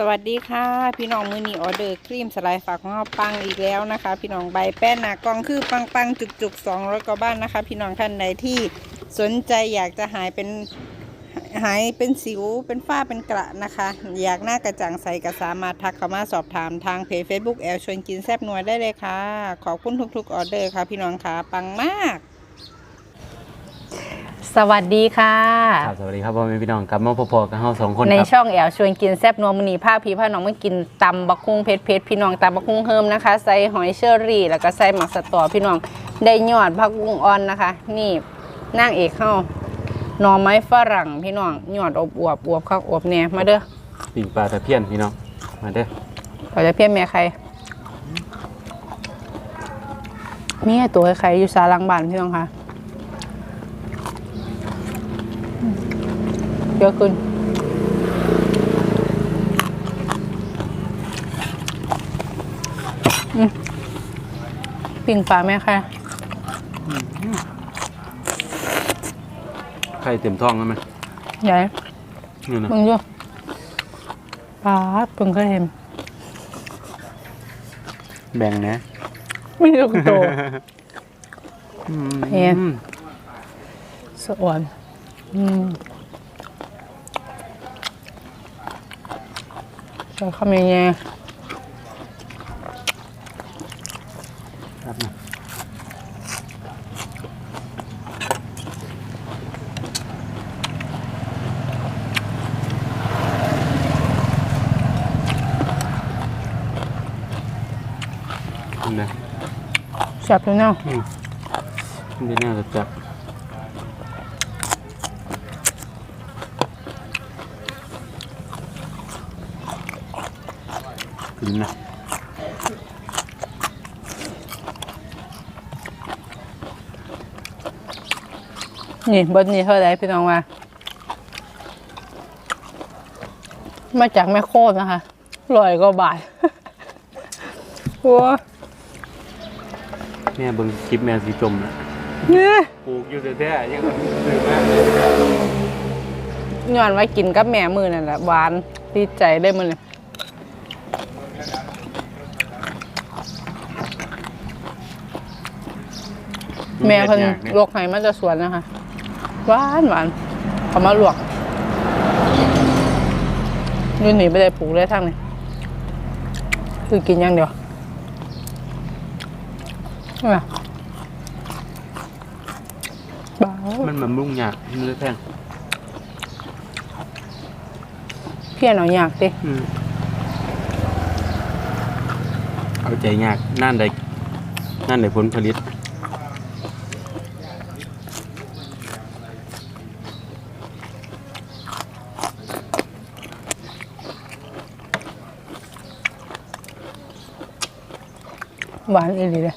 สวัสดีค่ะ พี่น้องมือนีออเดอร์ครีมสไลด์ฝากของเราปังอีกแล้วนะคะ พี่น้องใบแป้นหนากองคือปังปังจุกจุกสองร้อยกว่าบ้านนะคะ พี่น้องท่านใดที่สนใจอยากจะหายเป็นหายเป็นสิวเป็นฝ้าเป็นกระนะคะ อยากหน้ากระจ่างใสก็สามารถทักเข้ามาสอบถามทางเพจ Facebook แอลชวนกินแซบนัวได้เลยค่ะ ขอบคุณทุกๆออเดอร์ค่ะพี่น้องค่ะปังมาก สวัสดีค่ะ ครับสวัสดีครับพ่อแม่พี่น้องกลับมาพอๆกันเฮาสองคนในครับช่องแอลชวนกินแซบนัวมณีภาพพี่พาน้องมากินตำบักคุ้งเพชรเพชรพี่น้องตำบักคุ้งเฮิมนะคะ ใส่หอยเชอรี่ แล้วก็ใส่หมักสตอพี่น้องได้ยอดผักบุ้งอ่อนนะคะ นี่นางเอกเฮาหน่อไม้ฝรั่งพี่น้องยอดอบอวบอวบข้าวอบเนี่ยมาเด้อปิ่งปลาตะเพียนพี่น้องมาเด้อเราจะเพี้ยนแม่ใครมีไอ้ตัวใครอยู่ซาลังบานพี่น้องคะ เยอะขึ้นอืมปิ่งปลาแม่ค่ะไข่เต็มท้องแล้วมั้ยใหญ่นี่นะมึงดูปลาเพิ่งเคยเห็นแบ่งนะ ไม่รู้โตอืมเห็นสะอ่อนอืม ใส่ข้าวเมียครับนะนี่นะแซ่บอยู่เนาะอืมนี่น่าจะจับ นนะนี่เบดนี้เท่าไหรพี่น้องว่ามาจากแม่โคตรนะคะร้อยกว่าบาทโอ้แม่เบิ่งคลิปแม่สีจมนะเนี่ยปลูกอยู่แท้ๆยังซื้อมากเลยย้อนไว้กินกับแม่มือนั่นแหละหวานดีใจได้มือเลย แม่เพิ่นลวกไห้มาจะสวนนะคะหวานหวานเขามาลวกอยืนหนีไปได้ปลูกได้ทั้งนี้คือกินอย่างเดียวนี่ล่ะบ้าวมันมันมุ่งยากมันเลยแพงเพี้ยนเอาอยากดิอืมเอาใจยากนั่นใดนั่นใดผลผลิต หวานอีหลีเลย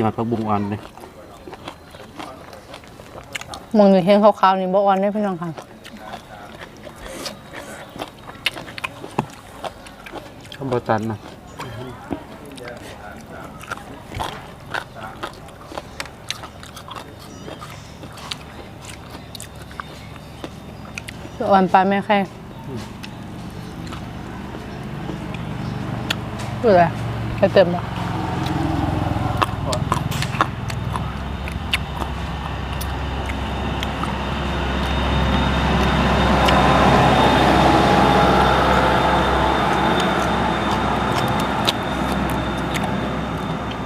ยอดผักบุ้งอ่อนเลยมองอยู่เห็นขาวๆนี่บ่อ่อนได้พี่น้องค่ะข้าวบตันนะ อ่อนปลาไม่แค่ดูเลยไปเติมบ่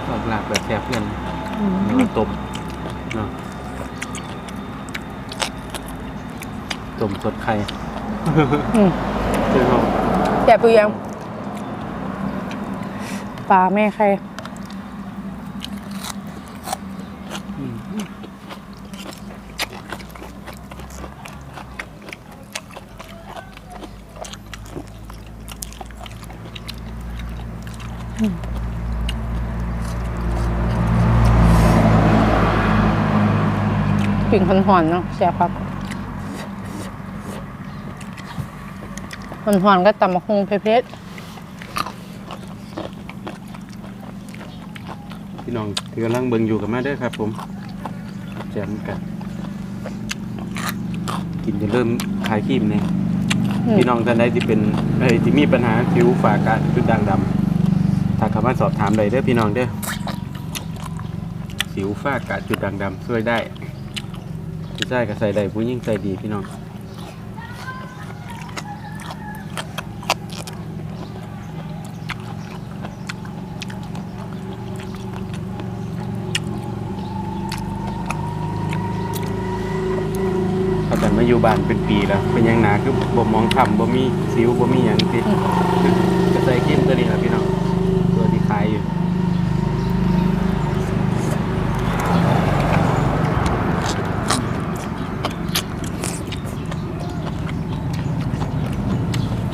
ออกหลากแบบแซ่บเพื่อนแล้วก็ต้มเนาะต้ม สดไข่อืมเจ้าแซ่บอยู่ยังปลาแม่ใครปิ่งหอนๆเนาะแซ่บครับ หอนๆก็ตำมะฮุงเผ็ดๆกินพี่น้องที่กำลังเบิ่งอยู่กับมาเด้อครับ ผมแจมกัน กินจะเริ่มคลายขี้มเนี่ยอืมพี่น้องท่านใดที่เป็นเอ้ยที่มีปัญหาผิวฝากระจุดด่างดำถ้าเข้ามาสอบถามได้เด้อพี่น้องเด้อสิวฝ้ากระจุดด่างดำช่วยได้ผู้ชายก็ใส่ได้ผู้หญิงใส่ดีพี่น้อง เขาแต่ มาอยู่บ้านเป็นปีแล้ว เป็นหยังหนาคือบ่มองคำบ่มีสิวบ่มีหยังติก็ใส่กิมตัวนี้แหละพี่น้องตัวที่ขายอยู่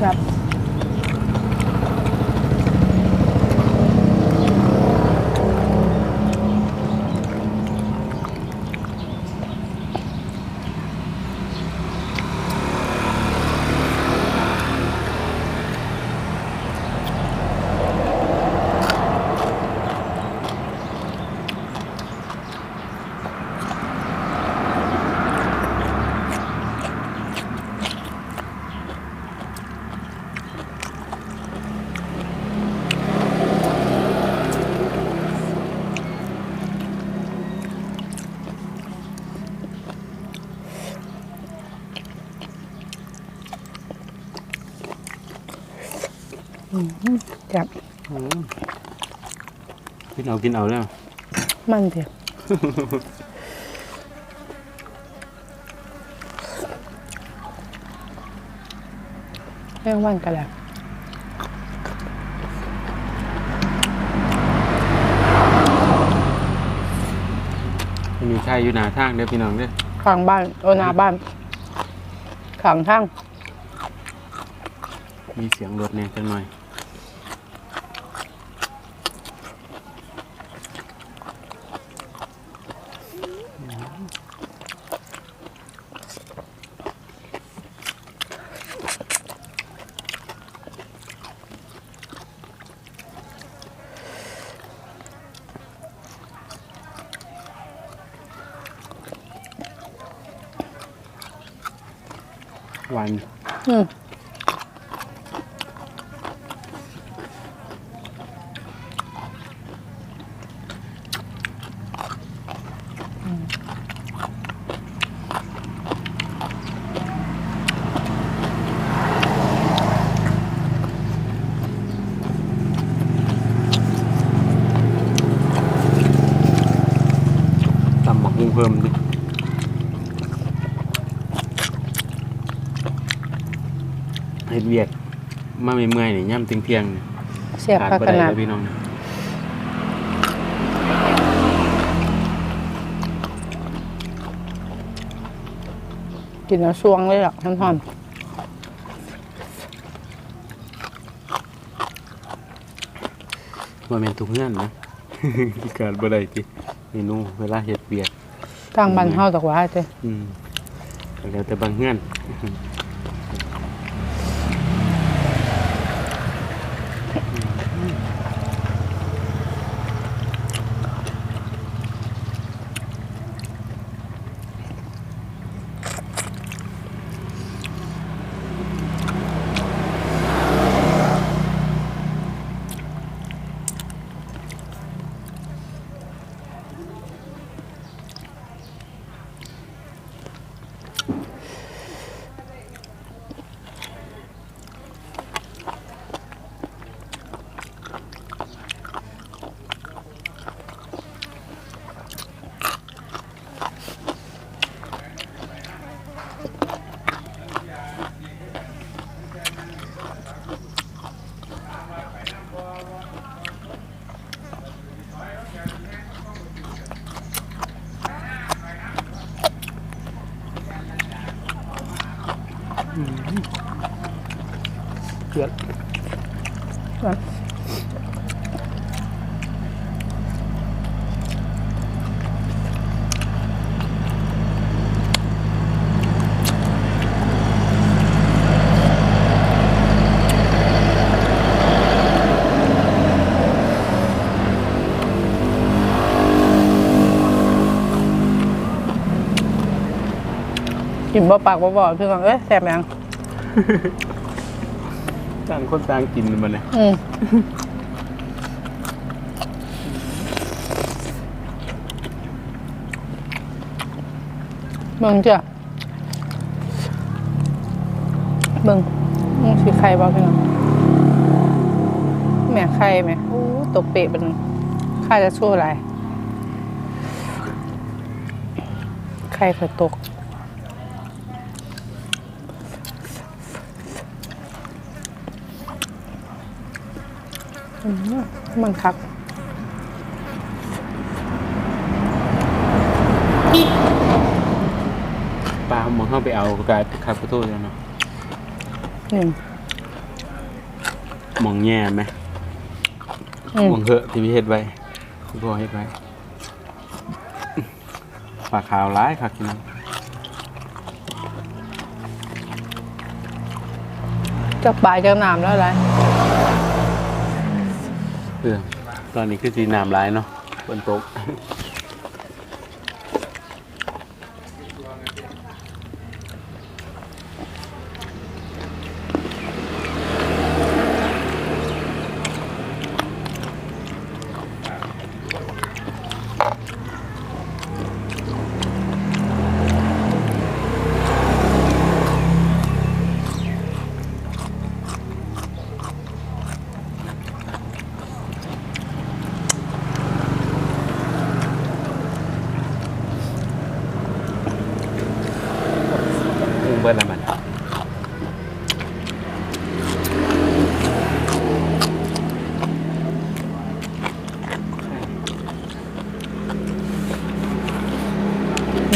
ครับ ครับอืมกินเอากินเอาแล้ว มันเดียวแม่งวันกันแล้วมีชายอยู่หน้าทางเด้อพี่น้องเด้อข้างบ้านโอหนาบ้านข้างทาง มีเสียงรถเนี่ยจังหน่อย วัน อืม ตำหมักมุงเพิ่มดิเฮ็ดเวียก มาไม่เมื่อยนี่ย่ำเที่ยงๆนี่เสียบขาดพักบ่ขได้นาด แล้วพี่น้องกินแล้วช่วงเลยหรอกท่านทอนว่าแม่นทุกเงื่อนนะการบ่ได้ติเมนูเวลาเฮ็ดเวียกทางบ้านเฮาตกว่าเจ้อืมก็แล้วแต่บางเงื่อน เกือบ อ กินบ่ปากบ่บ่พี่น้องเอ้ยแซ่บยังต่างคนต่างกินมันเลยอืมเบิ่งจ้ะเบิ่งนี่สิไข่บ่พี่น้องแม่ไข่แม่โอ้ตกเปะเป็นข้าจะชั่วอะไรไข่เผื่อตก มมันคักปลาหมองเข้าไปเอากาครับขอโทษแล้วเนาะอืมหมองแย่ไหมอืมหมองเหอะที่พี่เฮ็ดไว้ที่พ่อเฮ็ดไว้ปลาขาวร้ายครับพี่น้องจากปลายจากน้ำแล้วอะไรเออ ตอนนี้คือสีน้ำร้ายเนาะฝนตก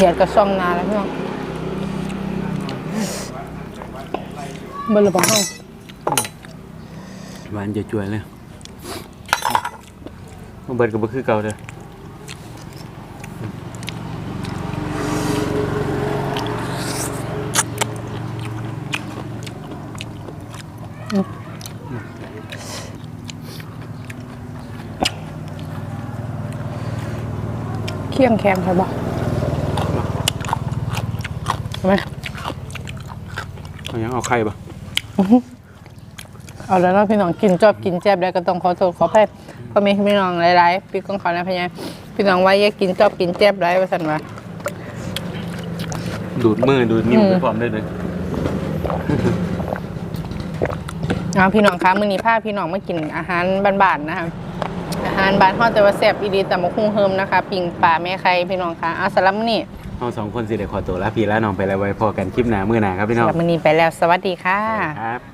ดียดกับซ่องนาแล้วพี่น้องเบอร์ละบังห้องหวานจะจวยเลยมันเบิดก็บ่คือเก่าเด้อเคี่ยงแข็งใช่ปะทำไม เอา ยังเอาไข่บ่เอาแล้วเนาะพี่น้องกินจอบกินแจ๊บแล้วก็ต้องขอโทษขออภัยพ่อแม่พี่น้องหลายๆพี่ก้องขอนะพะยายพี่น้องว่าอย่ากินจอบกินแจ๊บไรว่าสันว่าดูดมือดูดนิ้วอืมไปพร้อมได้เลยเอาพี่น้องคะมื้อนี้พาพี่น้องมากินอาหารบ้านๆนะคะอาหารบ้านเฮาแต่ว่าแซ่บอีดีแต่มาคุ้งเฮิมนะคะปิงปลาแม่ไข่พี่น้องคะเอาสำหรับมื้อนี้ เอาสองคนสิเดี๋ยวขอตัวลาพี่แล้วน้องไปแล้วไว้พอกันคลิปหน้ามื้อหน้าครับพี่น้องสำหรับมื้อนี้ไปแล้วสวัสดีค่ะ ครับ